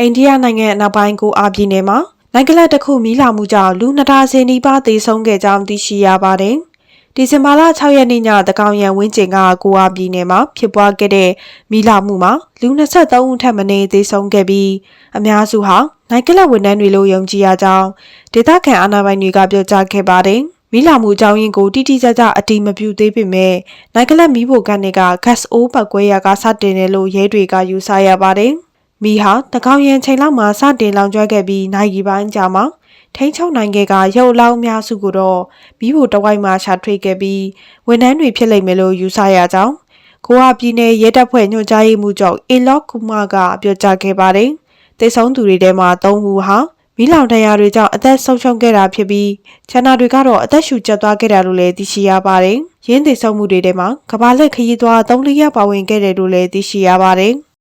အိန္ဒိယနိုင်ငံအနောက်ပိုင်းကိုအာပြည်နယ်မှာနိုင်ကလတ်တစ်ခုမီးလောင်မှုကြောင့်လူ20ဆယ်နီးပါးသေဆုံးခဲ့ကြောင်းသိရှိရပါတယ်။ဒီဇင်ဘာလ6ရက်နေ့ညတကောင်ရန်ဝင်းကျင်ကကိုအာပြည်နယ်မှာဖြစ်ပွားခဲ့တဲ့မီးလောင်မှုမှာလူ23ဦးထပ်မံသေဆုံးခဲ့ပြီးအများစုဟာနိုင်ကလတ်ဝန်ထမ်းတွေလို့ယုံကြည်ရကြောင်းဒေသခံအာဏာပိုင်တွေကပြောကြားခဲ့ပါတယ်။မီးလောင်မှုအကြောင်းရင်းကိုတိတိကျကျအတိမပြုသေးပေမဲ့နိုင်ကလတ်မီးဖိုကန်တွေက gas အိုးပတ်ကွဲရာကစတင်တယ်လို့ရဲတွေကယူဆရပါတယ်။ မီဟာတကောင်ရန်ချိန်လောက်မှာစတင်လောင်ကျွမ်းခဲ့ပြီးနိုင်ကြီးပိုင်းကြာမှာထိန်းချုပ်နိုင်ခဲ့ကရုပ်အလောင်းအများစုကိုတော့မီးဖို့တဝိုက်မှာရှာထွေခဲ့ပြီးဝန်ထမ်းတွေဖြစ်လိမ့်မယ်လို့ယူဆရကြောင်းကိုဟာပြည်နယ်ရဲတပ်ဖွဲ့ညွှန်ကြားရေးမှူးချုပ်အေလော့ကူမာကပြောကြားခဲ့ပါတယ်။တိတ်ဆုံးသူတွေထဲမှာ၃ဦးဟာမီးလောင်တရားတွေကြောင့်အသက်ဆုံးရှုံးခဲ့တာဖြစ်ပြီးချန်နာတွေကတော့အသက်ရှူကျပ်သွားခဲ့တာလို့လည်းသိရှိရပါတယ်။ရင်းသိဆုံးမှုတွေထဲမှာကဘာလက်ခရီးသွား၃လျက်ပါဝင်ခဲ့တယ်လို့လည်းသိရှိရပါတယ်။